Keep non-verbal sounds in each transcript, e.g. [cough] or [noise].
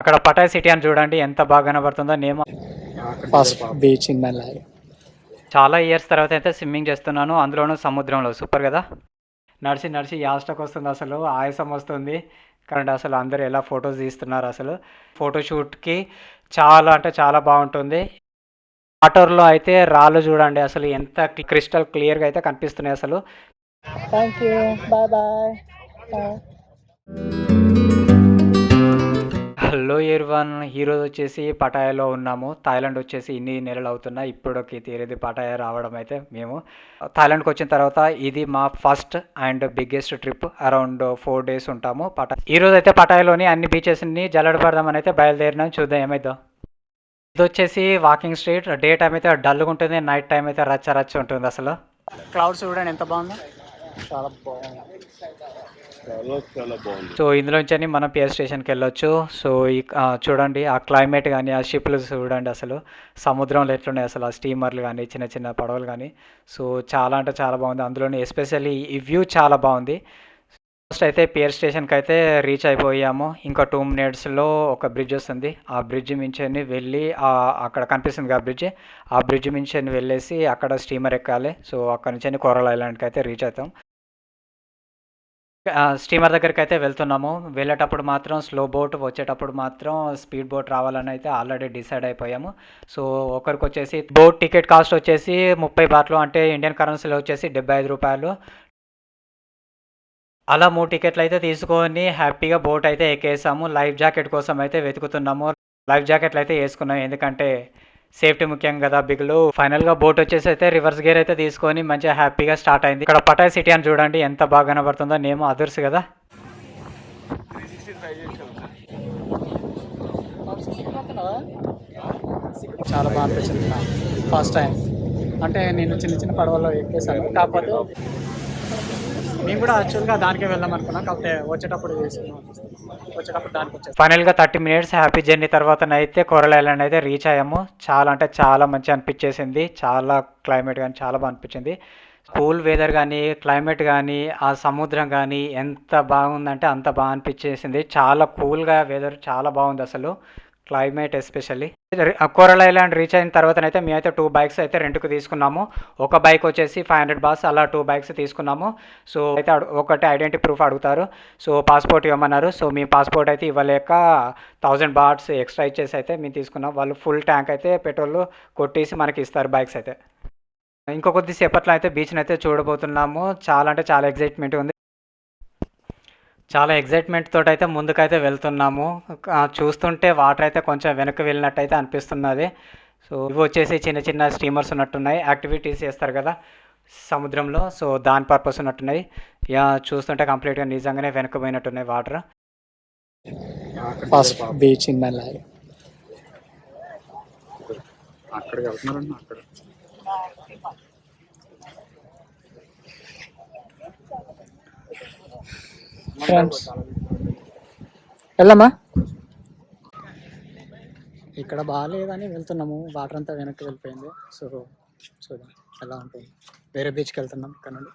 అక్కడ పటాయ్ సిటీ అని చూడండి ఎంత బాగా కనబడుతుందో name. First beach in my life. చాలా ఇయర్స్ తర్వాత అయితే స్విమ్మింగ్ చేస్తున్నాను అందులోనూ సముద్రంలో. సూపర్ కదా? నడిచి నడిచి యాస్టక్ వస్తుంది అసలు ఆయాసం వస్తుంది. కరెంట్ అసలు అందరూ ఎలా ఫొటోస్ తీస్తున్నారు అసలు? ఫోటోషూట్కి చాలా అంటే చాలా బాగుంటుంది. వాటర్లో అయితే రాళ్ళు చూడండి అసలు ఎంత క్రిస్టల్ క్లియర్గా అయితే కనిపిస్తున్నాయి అసలు. Thank you bye bye hello ఇర్వన్ ఈరోజు వచ్చేసి పటాయాలో ఉన్నాము. థాయిలాండ్ వచ్చేసి ఇన్ని నెలలు అవుతున్నా ఇప్పటికి తీరేది పటాయా రావడం అయితే మేము. థాయిలాండ్కి వచ్చిన తర్వాత ఇది మా first and biggest trip around four days ఉంటాము. పటా ఈరోజు అయితే పటాయాలోని అన్ని బీచెస్ని జల్లడపడదామని అయితే బయలుదేరినాం. చూద్దాం ఏమైందో. ఇది వచ్చేసి వాకింగ్ స్ట్రీట్. డే టైం అయితే డల్గా ఉంటుంది నైట్ టైం అయితే రచ్చ రచ్చ ఉంటుంది అసలు. క్లౌడ్స్ చూడండి ఎంత బాగుందో? చాలా బాగుంది. చాలా చాలా బాగుంది. సో ఇందులోంచి మనం పిఎస్ స్టేషన్కి వెళ్ళొచ్చు. సో ఈ చూడండి ఆ క్లైమేట్ కానీ ఆ షిప్లు చూడండి అసలు. సముద్రంలో ఎట్లున్నాయి అసలు ఆ స్టీమర్లు కానీ చిన్న చిన్న పడవలు కానీ సో చాలా అంటే చాలా బాగుంది. అందులోని ఎస్పెషల్లీ ఈ వ్యూ చాలా బాగుంది. ఫస్ట్ అయితే పియర్ స్టేషన్కి అయితే రీచ్ అయిపోయాము. ఇంకా టూ మినిట్స్లో ఒక బ్రిడ్జ్ వస్తుంది. ఆ బ్రిడ్జ్ మించి వెళ్ళి ఆ అక్కడ కనిపిస్తుంది ఆ బ్రిడ్జ్. ఆ బ్రిడ్జ్ మించి వెళ్ళేసి అక్కడ స్టీమర్ ఎక్కాలి. సో అక్కడ నుంచి కోరల్ ఐలాండ్కి అయితే రీచ్ అవుతాం. స్టీమర్ దగ్గరికి అయితే వెళ్తున్నాము. వెళ్ళేటప్పుడు మాత్రం స్లో బోట్ వచ్చేటప్పుడు మాత్రం స్పీడ్ బోట్ రావాలని అయితే ఆల్రెడీ డిసైడ్ అయిపోయాము. సో ఒకరికి వచ్చేసి బోట్ టికెట్ కాస్ట్ వచ్చేసి ముప్పై బాట్లు అంటే ఇండియన్ కరెన్సీలో వచ్చేసి డెబ్బై ఐదు రూపాయలు. అలా మూడు టికెట్లు అయితే తీసుకొని హ్యాపీగా బోట్ అయితే ఎక్కేసాము. లైఫ్ జాకెట్ కోసం అయితే వెతుకుతున్నాము. లైఫ్ జాకెట్లు అయితే వేసుకున్నాం. ఎందుకంటే సేఫ్టీ ముఖ్యం కదా బిగులు ఫైనల్గా బోట్ వచ్చేసి అయితే రివర్స్ గేర్ అయితే తీసుకొని మంచిగా హ్యాపీగా స్టార్ట్ అయింది. ఇక్కడ పటాయ్ సిటీ అని చూడండి ఎంత బాగా కనబడుతుందో. నేమ్ అదర్స్ కదా. చాలా బాగా అనిపించింది ఫస్ట్ టైం అంటే నేను చిన్న చిన్న పడవల్లో ఎక్కేసాను కాకపోతే మేము కూడా యాక్చువల్గా దానికే వెళ్దాం అనుకున్నాం. కాకపోతే వచ్చేటప్పుడు తీసుకున్నాం వచ్చేటప్పుడు దానికి ఫైనల్గా థర్టీ మినిట్స్ హ్యాపీ జర్నీ తర్వాత అయితే ఐలాండ్ అయితే రీచ్ అయ్యాము. చాలా అంటే చాలా మంచి అనిపించేసింది. చాలా క్లైమేట్ కానీ చాలా బాగా అనిపించింది. కూల్ వెదర్ కానీ క్లైమేట్ కానీ ఆ సముద్రం కానీ ఎంత బాగుందంటే అంత బాగా అనిపించేసింది. చాలా కూల్గా వెదర్ చాలా బాగుంది అసలు. Climate especially. Coral island reach అయిన తర్వాతనైతే మేమైతే టూ బైక్స్ అయితే రెంట్కి తీసుకున్నాము. ఒక బైక్ వచ్చేసి ఫైవ్ హండ్రెడ్ బాస్ అలా టూ బైక్స్ తీసుకున్నాము. సో అయితే ఒకటి ఐడెంటిటీ ప్రూఫ్ అడుగుతారు. సో పాస్పోర్ట్ ఇవ్వమన్నారు. సో మీ పాస్పోర్ట్ అయితే ఇవ్వలేక థౌజండ్ బాట్స్ ఎక్స్ట్రా ఇచ్చేసి అయితే మేము తీసుకున్నాం. వాళ్ళు ఫుల్ ట్యాంక్ అయితే పెట్రోల్ కొట్టేసి మనకి ఇస్తారు బైక్స్ అయితే. ఇంకో కొద్దిసేపట్లో అయితే బీచ్ని అయితే చూడబోతున్నాము. చాలా అంటే చాలా ఎగ్జైట్మెంట్ ఉంది. చాలా ఎగ్జైట్మెంట్ తోటి అయితే ముందుకైతే వెళ్తున్నాము. చూస్తుంటే వాటర్ అయితే కొంచెం వెనక్కి వెళ్ళినట్టు అయితే అనిపిస్తున్నది. సో ఇవి వచ్చేసి చిన్న చిన్న స్టీమర్స్ ఉన్నట్టున్నాయి. యాక్టివిటీస్ చేస్తారు కదా సముద్రంలో. సో దాని పర్పస్ ఉన్నట్టున్నాయి. యా చూస్తుంటే కంప్లీట్గా నిజంగానే వెనక్కిపోయినట్టున్నాయి water first beach in my life అక్కడికి వెళ్తున్నారన్న అక్కడ? ఫ్రెండ్స్. వెళ్దామా ఇక్కడ బాగాలేదని వెళ్తున్నాము. వాటర్ అంతా వెనక్కి వెళ్ళిపోయింది. సో చూద్దాం ఎలా ఉంటుంది. వేరే బీచ్కి వెళ్తున్నాం ఇక్కడ నుండి.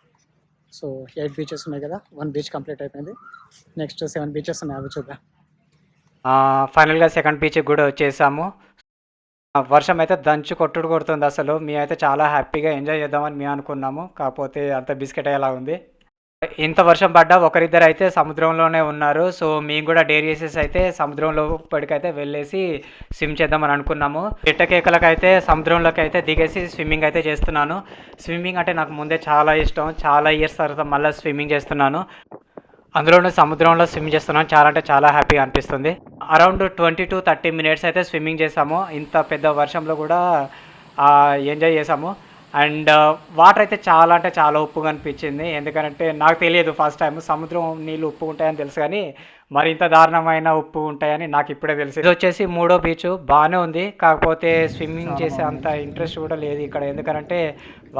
సో ఎయిట్ బీచెస్ ఉన్నాయి కదా. వన్ బీచ్ కంప్లీట్ అయిపోయింది. నెక్స్ట్ సెవెన్ బీచెస్ ఉన్నాయి. అవి చూద్దాం. ఫైనల్గా సెకండ్ బీచ్కి కూడా వచ్చేసాము. వర్షం అయితే దంచు కొట్టుడు కొడుతుంది అసలు. మేమైతే చాలా హ్యాపీగా ఎంజాయ్ చేద్దామని మేము అనుకున్నాము. కాకపోతే అంత బిస్కెట్ అయ్యేలా ఉంది. ఇంత వర్షం పడ్డా ఒకరిద్దరు అయితే సముద్రంలోనే ఉన్నారు. సో మేము కూడా డేర్ చేసేసి అయితే సముద్రంలో పడికైతే వెళ్ళేసి స్విమ్ చేద్దామని అనుకున్నాము. పిట్టకేకలకు అయితే సముద్రంలోకి అయితే దిగేసి స్విమ్మింగ్ అయితే చేస్తున్నాను. స్విమ్మింగ్ అంటే నాకు ముందే చాలా ఇష్టం. చాలా ఇయర్స్ తర్వాత మళ్ళీ స్విమ్మింగ్ చేస్తున్నాను. అందులోనూ సముద్రంలో స్విమ్ చేస్తున్నాం చాలా అంటే చాలా హ్యాపీగా అనిపిస్తుంది. Around twenty to thirty minutes అయితే స్విమ్మింగ్ చేసాము ఇంత పెద్ద వర్షంలో కూడా ఎంజాయ్ చేసాము అండ్ వాటర్ అయితే చాలా అంటే చాలా ఉప్పుగా అనిపించింది. ఎందుకంటే నాకు తెలియదు ఫస్ట్ టైం సముద్రం నీళ్ళు ఉప్పు ఉంటాయని తెలుసు కానీ మరి ఇంత దారుణమైన ఉప్పు ఉంటాయని నాకు ఇప్పుడే తెలిసి. ఇది వచ్చేసి మూడో బీచ్. బాగానే ఉంది. కాకపోతే స్విమ్మింగ్ చేసే అంత ఇంట్రెస్ట్ కూడా లేదు ఇక్కడ. ఎందుకంటే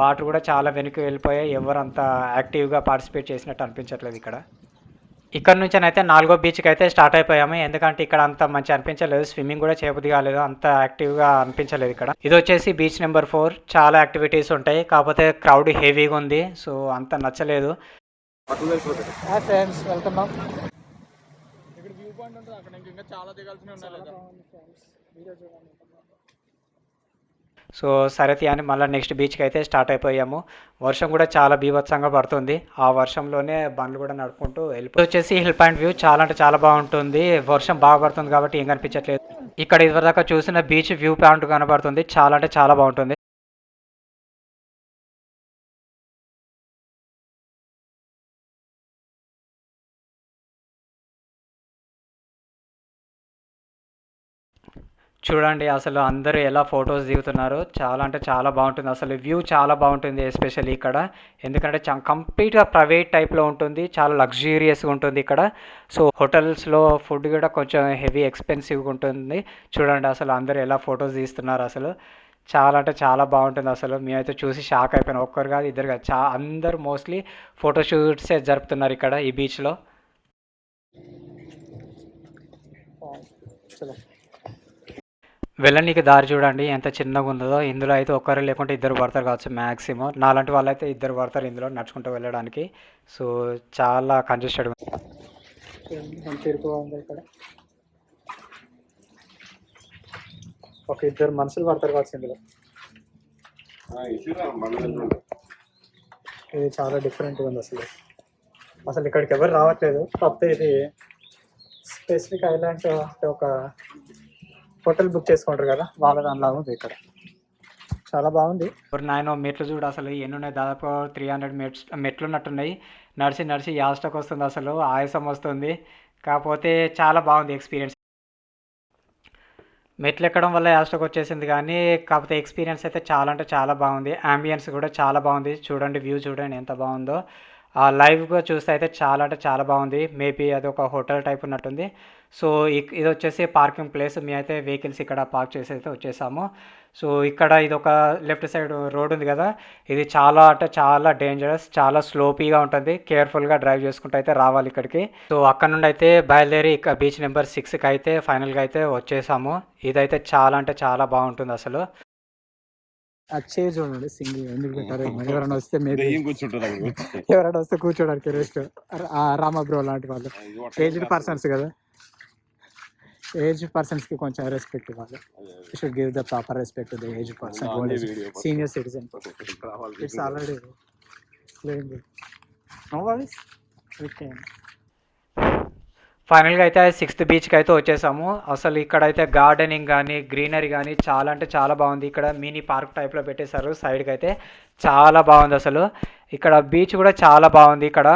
వాటర్ కూడా చాలా వెనక్కి వెళ్ళిపోయాయి. ఎవరు అంత యాక్టివ్గా పార్టిసిపేట్ చేసినట్టు అనిపించట్లేదు ఇక్కడ. ఇక్కడ నుంచి అయితే నాలుగో బీచ్కి అయితే స్టార్ట్ అయిపోయాము. ఎందుకంటే ఇక్కడ అంత మంచి అనిపించలేదు. స్విమ్మింగ్ కూడా చేయబుద్ధి కాలేదు. అంత యాక్టివ్గా అనిపించలేదు ఇక్కడ. ఇది వచ్చేసి బీచ్ నెంబర్ ఫోర్. చాలా యాక్టివిటీస్ ఉంటాయి. కాకపోతే క్రౌడ్ హెవీగా ఉంది. సో అంత నచ్చలేదు. అటు వెళ్ళిపోతారు ఫ్రెండ్స్ వెళ్తున్నాం అక్కడ ఇంక- ఇంకా చాలా దిగాల్సినవి ఉన్నాయి చాలా లేదా బాగుంది ఫ్రెండ్స్ వీడియో చూడండి ఎంత బాగుందో. సో సరే అని మళ్ళీ నెక్స్ట్ బీచ్కి అయితే స్టార్ట్ అయిపోయాము. వర్షం కూడా చాలా బీభత్సంగా పడుతుంది. ఆ వర్షంలోనే బండ్లు కూడా నడుపుకుంటూ వెళ్ళిపోయి వచ్చేసి హిల్ పాయింట్ వ్యూ చాలా అంటే చాలా బాగుంటుంది. వర్షం బాగా పడుతుంది కాబట్టి ఏం కనిపించట్లేదు. ఇక్కడ ఇదివరదాకా చూసిన బీచ్ వ్యూ పాయింట్ కనబడుతుంది. చాలా అంటే చాలా బాగుంటుంది. చూడండి అసలు అందరూ ఎలా ఫొటోస్ దిగుతున్నారు. చాలా అంటే చాలా బాగుంటుంది. అసలు వ్యూ చాలా బాగుంటుంది ఎస్పెషల్లీ ఇక్కడ. ఎందుకంటే చా కంప్లీట్గా ప్రైవేట్ టైప్లో ఉంటుంది. చాలా లగ్జూరియస్గా ఉంటుంది ఇక్కడ. సో హోటల్స్లో ఫుడ్ కూడా కొంచెం హెవీ ఎక్స్పెన్సివ్గా ఉంటుంది. చూడండి అసలు అందరూ ఎలా ఫొటోస్ తీస్తున్నారు అసలు. చాలా అంటే చాలా బాగుంటుంది అసలు. మేమైతే చూసి షాక్ అయిపోయినా. ఒక్కరు కాదు ఇద్దరు కాదు. చా అందరూ మోస్ట్లీ ఫోటోషూట్సే జరుపుతున్నారు ఇక్కడ ఈ బీచ్లో. చలో వెళ్ళనీకి దారి చూడండి ఎంత చిన్నగా ఉందో ఇందులో అయితే ఒక్కరు లేకుంటే ఇద్దరు పడతారు కావచ్చు మ్యాక్సిమం నాలాంటి వాళ్ళైతే ఇద్దరు పడతారు ఇందులో నడుచుకుంటూ వెళ్ళడానికి. సో చాలా కంజెస్టెడ్ మన తీరుపుగా ఉంది ఇక్కడ? ఒక ఇద్దరు మనుషులు పడతారు కావచ్చు ఇందులో. ఇది చాలా డిఫరెంట్గా ఉంది అసలు. అసలు ఇక్కడికి ఎవరు రావట్లేదు. కాకపోతే ఇది స్పెసిఫిక్ ఐలాండ్ అంటే ఒక హోటల్ బుక్ చేసుకుంటారు కదా వాళ్ళ దానిలా ఉంది ఇక్కడ. చాలా బాగుంది. ఇప్పుడు నాయన మెట్లు చూడు అసలు ఎన్ని ఉన్నాయి? దాదాపు త్రీ హండ్రెడ్ మెట్స్ మెట్లు ఉన్నట్టున్నాయి నడిచి నడిచి యాస్టక్ వస్తుంది అసలు ఆయాసం వస్తుంది. కాకపోతే చాలా బాగుంది ఎక్స్పీరియన్స్ మెట్లు ఎక్కడం వల్ల యాస్టక్ వచ్చేసింది కానీ కాకపోతే ఎక్స్పీరియన్స్ అయితే చాలా అంటే చాలా బాగుంది. అంబియన్స్ కూడా చాలా బాగుంది. చూడండి వ్యూ చూడండి ఎంత బాగుందో. లైవ్గా చూస్తే అయితే చాలా అంటే చాలా బాగుంది. మేబీ అది ఒక హోటల్ టైప్ ఉన్నట్టుంది. సో ఇక్- ఇది వచ్చేసి పార్కింగ్ ప్లేస్. మేము అయితే వెహికల్స్ ఇక్కడ పార్క్ చేసి అయితే వచ్చేసాము. సో ఇక్కడ ఇది ఒక లెఫ్ట్ సైడ్ రోడ్ ఉంది కదా. ఇది చాలా అంటే చాలా డేంజరస్ చాలా స్లోపీగా ఉంటుంది. కేర్ఫుల్గా డ్రైవ్ చేసుకుంటూ అయితే రావాలి ఇక్కడికి. సో అక్కడ నుండి అయితే బయలుదేరి ఇక బీచ్ నెంబర్ సిక్స్కి అయితే ఫైనల్గా అయితే వచ్చేసాము. ఇదైతే చాలా అంటే చాలా బాగుంటుంది అసలు. ఆ చైర్ చూడండి సింగిల్. ఎందుకు పెట్టారు [laughs] ఎవరైనా వస్తే మేబీ. ఎవరైనా వస్తే కూర్చోడానికి రెస్ట్. [laughs] రామ బ్రో లాంటి వాళ్ళు. ఏజ్డ్ పర్సన్స్ కదా. ఏజ్డ్ పర్సన్స్కి కొంచెం రెస్పెక్ట్ ఇవ్వాలి. Should give the proper respect the age person. Senior citizen. It's already no worries okay ఫైనల్గా అయితే సిక్స్త్ బీచ్కి అయితే వచ్చేసాము. అసలు ఇక్కడైతే గార్డెనింగ్ కానీ గ్రీనరీ కానీ చాలా అంటే చాలా బాగుంది. ఇక్కడ మినీ పార్క్ టైప్లో పెట్టేశారు సైడ్కి అయితే చాలా బాగుంది అసలు. ఇక్కడ బీచ్ కూడా చాలా బాగుంది ఇక్కడ.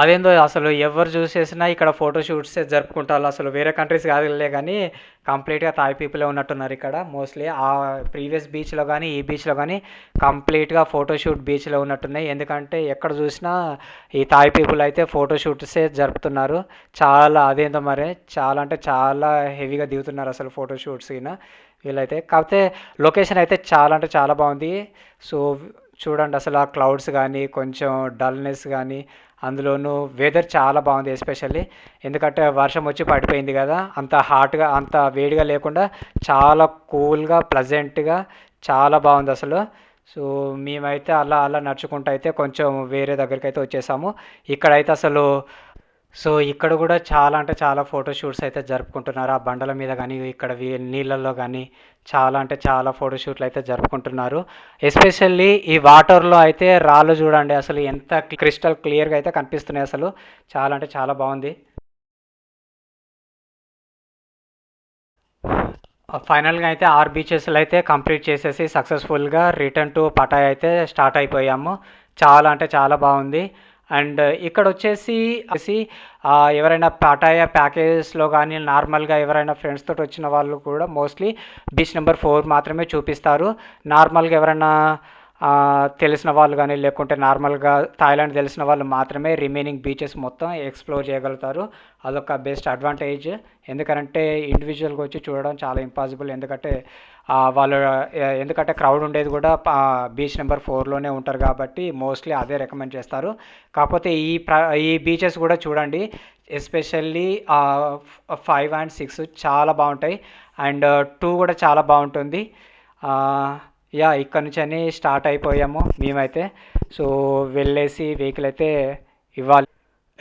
అదేందో అసలు ఎవరు చూసేసినా ఇక్కడ ఫోటో షూట్స్ జరుపుకుంటారు అసలు వేరే కంట్రీస్ కాదులే కానీ కంప్లీట్గా థాయ్ పీపులే ఉన్నట్టున్నారు ఇక్కడ. మోస్ట్లీ ఆ ప్రీవియస్ బీచ్లో కానీ ఈ బీచ్లో కానీ కంప్లీట్గా ఫోటోషూట్ బీచ్లో ఉన్నట్టున్నాయి. ఎందుకంటే ఎక్కడ చూసినా ఈ థాయ్ పీపుల్ అయితే ఫోటోషూట్సే జరుపుతున్నారు. చాలా అదేందో మరి చాలా అంటే చాలా హెవీగా దిగుతున్నారు అసలు ఫోటోషూట్స్ అయినా వీళ్ళైతే కాకపోతే లొకేషన్ అయితే చాలా అంటే చాలా బాగుంది. సో చూడండి అసలు ఆ క్లౌడ్స్ కానీ కొంచెం డల్నెస్ కానీ అందులోనూ వెదర్ చాలా బాగుంది ఎస్పెషల్లీ ఎందుకంటే వర్షం వచ్చి పడిపోయింది కదా అంత హాట్గా అంత వేడిగా లేకుండా చాలా కూల్గా ప్లజెంట్గా చాలా బాగుంది అసలు. సో మేమైతే అలా అలా నడుచుకుంటూ అయితే కొంచెం వేరే దగ్గరికి అయితే వచ్చేసాము. ఇక్కడైతే అసలు సో ఇక్కడ కూడా చాలా అంటే చాలా ఫోటో షూట్స్ అయితే జరుపుకుంటున్నారు. ఆ బండల మీద కానీ ఇక్కడ నీళ్ళల్లో కానీ చాలా అంటే చాలా ఫోటో షూట్లు అయితే జరుపుకుంటున్నారు. ఎస్పెషల్లీ ఈ వాటర్లో అయితే రాళ్ళు చూడండి అసలు ఎంత క్రిస్టల్ క్లియర్గా అయితే కనిపిస్తున్నాయి అసలు. చాలా అంటే చాలా బాగుంది. ఫైనల్గా అయితే ఆర్ బీచెస్లో అయితే కంప్లీట్ చేసేసి సక్సెస్ఫుల్గా రిటర్న్ టు పటాయ్ అయితే స్టార్ట్ అయిపోయాము. చాలా అంటే చాలా బాగుంది. అండ్ ఇక్కడ వచ్చేసి వచ్చేసి ఎవరైనా పటాయా ప్యాకేజెస్లో కానీ నార్మల్గా ఎవరైనా ఫ్రెండ్స్ తోటి వచ్చిన వాళ్ళు కూడా మోస్ట్లీ బీచ్ నెంబర్ ఫోర్ మాత్రమే చూపిస్తారు. నార్మల్గా ఎవరైనా తెలిసిన వాళ్ళు కానీ లేకుంటే నార్మల్గా థాయిలాండ్ తెలిసిన వాళ్ళు మాత్రమే రిమైనింగ్ బీచెస్ మొత్తం ఎక్స్ప్లోర్ చేయగలుగుతారు. అదొక బెస్ట్ అడ్వాంటేజ్. ఎందుకంటే ఇండివిజువల్గా వచ్చి చూడడం చాలా ఇంపాసిబుల్. ఎందుకంటే వాళ్ళు ఎందుకంటే క్రౌడ్ ఉండేది కూడా బీచ్ నెంబర్ ఫోర్లోనే ఉంటారు కాబట్టి మోస్ట్లీ అదే రికమెండ్ చేస్తారు. కాకపోతే ఈ ప్ర ఈ బీచెస్ కూడా చూడండి. ఎస్పెషల్లీ ఫైవ్ అండ్ సిక్స్ చాలా బాగుంటాయి. అండ్ టూ కూడా చాలా బాగుంటుంది. యా ఇక్కడ నుంచి అని స్టార్ట్ అయిపోయాము మేమైతే. సో వెళ్ళేసి వెహికల్ అయితే ఇవ్వాలి.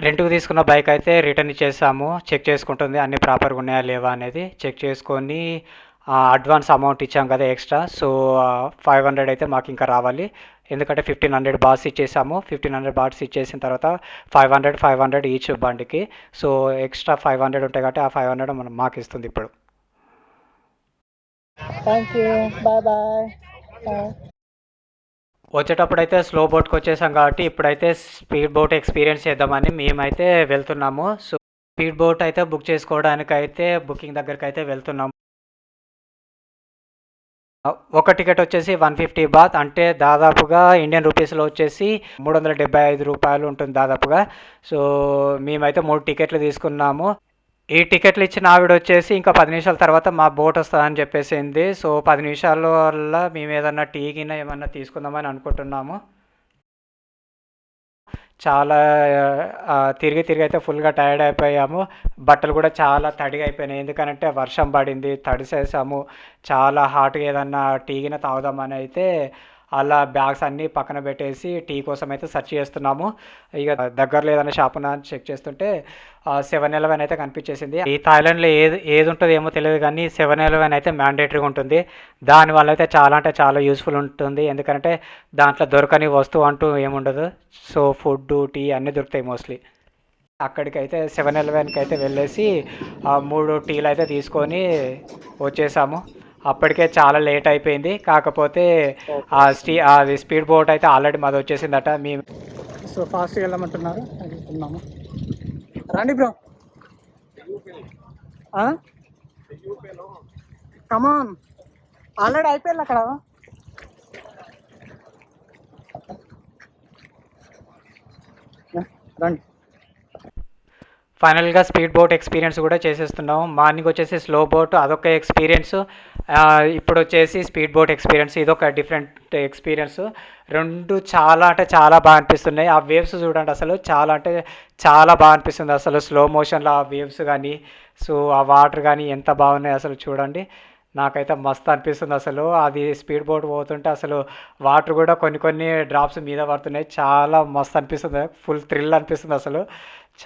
రెంట్కి తీసుకున్న బైక్ అయితే రిటర్న్ ఇచ్చేసాము. చెక్ చేసుకుంటుంది అన్ని ప్రాపర్గా ఉన్నాయా లేవా అనేది. చెక్ చేసుకొని అడ్వాన్స్ అమౌంట్ ఇచ్చాం కదా ఎక్స్ట్రా. సో ఫైవ్ హండ్రెడ్ అయితే మాకు ఇంకా రావాలి. ఎందుకంటే ఫిఫ్టీన్ హండ్రెడ్ బాట్స్ ఇచ్చేసాము. ఫిఫ్టీన్ హండ్రెడ్ బాట్స్ ఇచ్చేసిన తర్వాత five hundred five hundred each బండికి. సో ఎక్స్ట్రా ఫైవ్ హండ్రెడ్ ఉంటాయి కాబట్టి ఆ ఫైవ్ హండ్రెడ్ మనం మాకు ఇస్తుంది ఇప్పుడు. థ్యాంక్ యూ బాయ్ బాయ్ వచ్చేటప్పుడు అయితే స్లో బోట్కి వచ్చేసాం కాబట్టి ఇప్పుడైతే స్పీడ్ బోట్ ఎక్స్పీరియన్స్ చేద్దామని మేమైతే వెళ్తున్నాము. సో స్పీడ్ బోట్ అయితే బుక్ చేసుకోవడానికి అయితే బుకింగ్ దగ్గరికి అయితే వెళ్తున్నాము. ఒక టికెట్ వచ్చేసి వన్ ఫిఫ్టీ బాత్. అంటే దాదాపుగా ఇండియన్ రూపీస్లో వచ్చేసి మూడు వందల డెబ్బై ఐదు రూపాయలు ఉంటుంది దాదాపుగా. సో మేమైతే మూడు టికెట్లు తీసుకున్నాము. ఈ టికెట్లు ఇచ్చిన ఆవిడ వచ్చేసి ఇంకా పది నిమిషాల తర్వాత మా బోట్ వస్తుందని చెప్పేసింది. సో పది నిమిషాల వల్ల మేము ఏదన్నా టీ గిన్నె ఏమన్నా తీసుకుందామని అనుకుంటున్నాము. చాలా తిరిగి తిరిగి అయితే ఫుల్గా టైర్డ్ అయిపోయాము. బట్టలు కూడా చాలా తడిగా అయిపోయినాయి. ఎందుకంటే వర్షం పడింది తడిసేసాము. చాలా హాట్గా ఏదన్నా టీ గిన్నె తాగుదామని అయితే అలా బ్యాగ్స్ అన్నీ పక్కన పెట్టేసి టీ కోసం అయితే సెర్చ్ చేస్తున్నాము. ఇక దగ్గరలో ఏదైనా షాప్ అని చెక్ చేస్తుంటే సెవెన్ ఎలెవెన్ అయితే కనిపించేసింది. ఈ థాయిలాండ్లో ఏది ఏది ఉంటుందో ఏమో తెలియదు కానీ సెవెన్ ఎలెవెన్ అయితే మ్యాండేటరీగా ఉంటుంది. దానివల్ల అయితే చాలా అంటే చాలా యూస్ఫుల్ ఉంటుంది. ఎందుకంటే దాంట్లో దొరకని వస్తువు అంటూ ఏముండదు సో ఫుడ్ టీ అన్నీ దొరుకుతాయి మోస్ట్లీ అక్కడికైతే సెవెన్ ఎలెవెన్కి అయితే వెళ్ళేసి మూడు టీలు అయితే తీసుకొని వచ్చేసాము. అప్పటికే చాలా లేట్ అయిపోయింది. కాకపోతే ఆ స్టీ అది స్పీడ్ బోట్ అయితే ఆల్రెడీ మాది వచ్చేసిందట. మేము సో ఫాస్ట్గా వెళ్ళమంటున్నారు వెళ్తున్నాము. రండి బ్రో. కమాన్ ఆల్రెడీ అయిపోయింది అక్కడ. రండి. ఫైనల్గా స్పీడ్ బోట్ ఎక్స్పీరియన్స్ కూడా చేసేస్తున్నాం మార్నింగ్ వచ్చేసి స్లో బోట్ అదొక ఎక్స్పీరియన్స్. ఇప్పుడు వచ్చేసి స్పీడ్ బోట్ ఎక్స్పీరియన్స్. ఇదొక డిఫరెంట్ ఎక్స్పీరియన్స్. రెండు చాలా అంటే చాలా బాగా అనిపిస్తున్నాయి. ఆ వేవ్స్ చూడండి అసలు చాలా అంటే చాలా బాగా అనిపిస్తుంది అసలు స్లో మోషన్లో ఆ వేవ్స్ కానీ సో ఆ వాటర్ కానీ ఎంత బాగున్నాయి అసలు చూడండి. నాకైతే మస్తు అనిపిస్తుంది అసలు. అది స్పీడ్ బోట్ పోతుంటే అసలు వాటర్ కూడా కొన్ని కొన్ని డ్రాప్స్ మీద పడుతున్నాయి. చాలా మస్తు అనిపిస్తుంది. ఫుల్ థ్రిల్ అనిపిస్తుంది అసలు.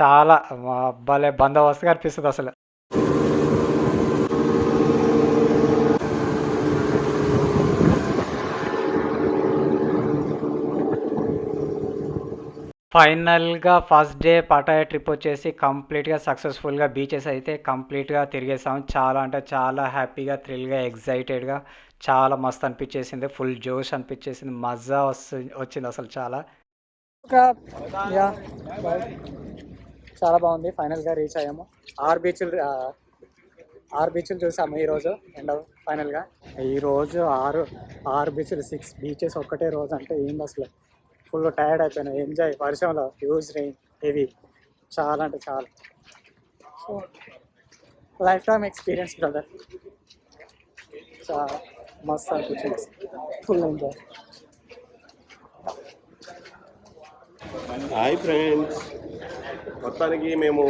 చాలా భలే బందోబస్తుగా అనిపిస్తుంది అసలు. ఫైనల్గా ఫస్ట్ డే పటాయ ట్రిప్ వచ్చేసి కంప్లీట్గా సక్సెస్ఫుల్గా బీచెస్ అయితే కంప్లీట్గా తిరిగేసాం. చాలా అంటే చాలా హ్యాపీగా థ్రిల్గా ఎగ్జైటెడ్గా చాలా మస్తు అనిపించేసింది. ఫుల్ జోష్ అనిపించేసింది. మజా వస్తు వచ్చింది అసలు చాలా. చాలా బాగుంది. ఫైనల్గా రీచ్ అయ్యాము. ఆరు బీచ్లు ఆరు బీచ్లు చూసాము ఈరోజు అండ్ ఫైనల్గా ఈరోజు ఆరు ఆరు బీచ్లు సిక్స్ బీచెస్ ఒక్కటే రోజు అంటే ఏంది అసలు? ఫుల్ టైర్డ్ అయిపోయినాయి ఎంజాయ్ వర్షంలో హ్యూజ్ రెయిన్ హెవీ చాలా అంటే చాలా. So life time experience brother చాలా మస్తు అనిపించింది ఫుల్ ఎంజాయ్ హాయ్ ఫ్రెండ్స్ మొత్తానికి మేము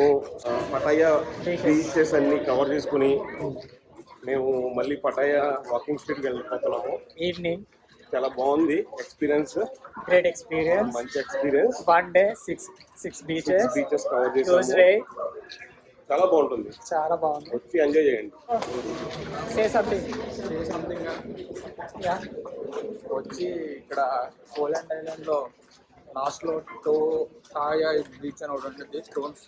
పటాయ బీచెస్ అన్ని కవర్ చేసుకుని మేము మళ్ళీ పటాయ వాకింగ్ స్ట్రీట్కి వెళ్ళిపోతున్నాము. ఈవినింగ్ చాలా బాగుంది ఎక్స్పీరియన్స్ గ్రేట్ ఎక్స్పీరియన్స్ మంచి experience one day six six beaches beaches cover చేసాము. చాలా బాగుంటుంది. చాలా బాగుంది. వచ్చి ఎంజాయ్ చేయండి. సే సంథింగ్ సంథింగ్ యా వచ్చి ఇక్కడ పోలాండ్ ఐలాండ్ లో లాస్ట్లో టో తాయా బీచ్ అని ఒకటి ఉంటుంది స్టోన్స్.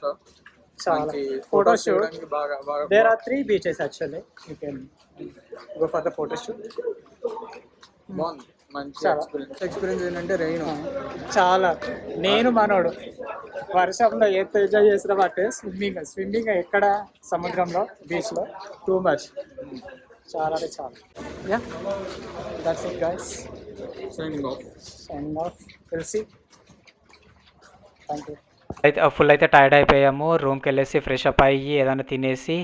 చాలా. ఫోటో షూట్ బాగా బాగా there are three beaches actually you can go for the photo shoot బాగుంది మంచి. ఎక్స్పీరియన్స్ ఎక్స్పీరియన్స్ ఏంటంటే రెయిన్ చాలా. నేను మనోడు వర్షంలో ఎంత ఎంజాయ్ చేసిన బట్టే స్విమ్మింగ్ స్విమ్మింగ్ ఎక్కడ? సముద్రంలో బీచ్లో టూ మచ్ చాలా అంటే చాలా. Yeah that's it guys signing off and off తెలిసి థ్యాంక్ యూ అయితే ఫుల్ అయితే టైర్డ్ అయిపోయాము. రూమ్కి వెళ్ళేసి ఫ్రెష్ అప్ అయ్యి ఏదైనా తినేసి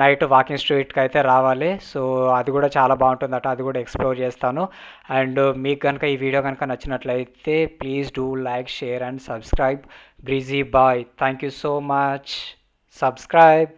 నైట్ వాకింగ్ స్ట్రీట్కి అయితే రావాలి. సో అది కూడా చాలా బాగుంటుందట. అది కూడా ఎక్స్ప్లోర్ చేస్తాను. అండ్ మీకు కనుక ఈ వీడియో కనుక నచ్చినట్లయితే please do like share and subscribe. బ్రిజీ bye. Thank you so much. Subscribe.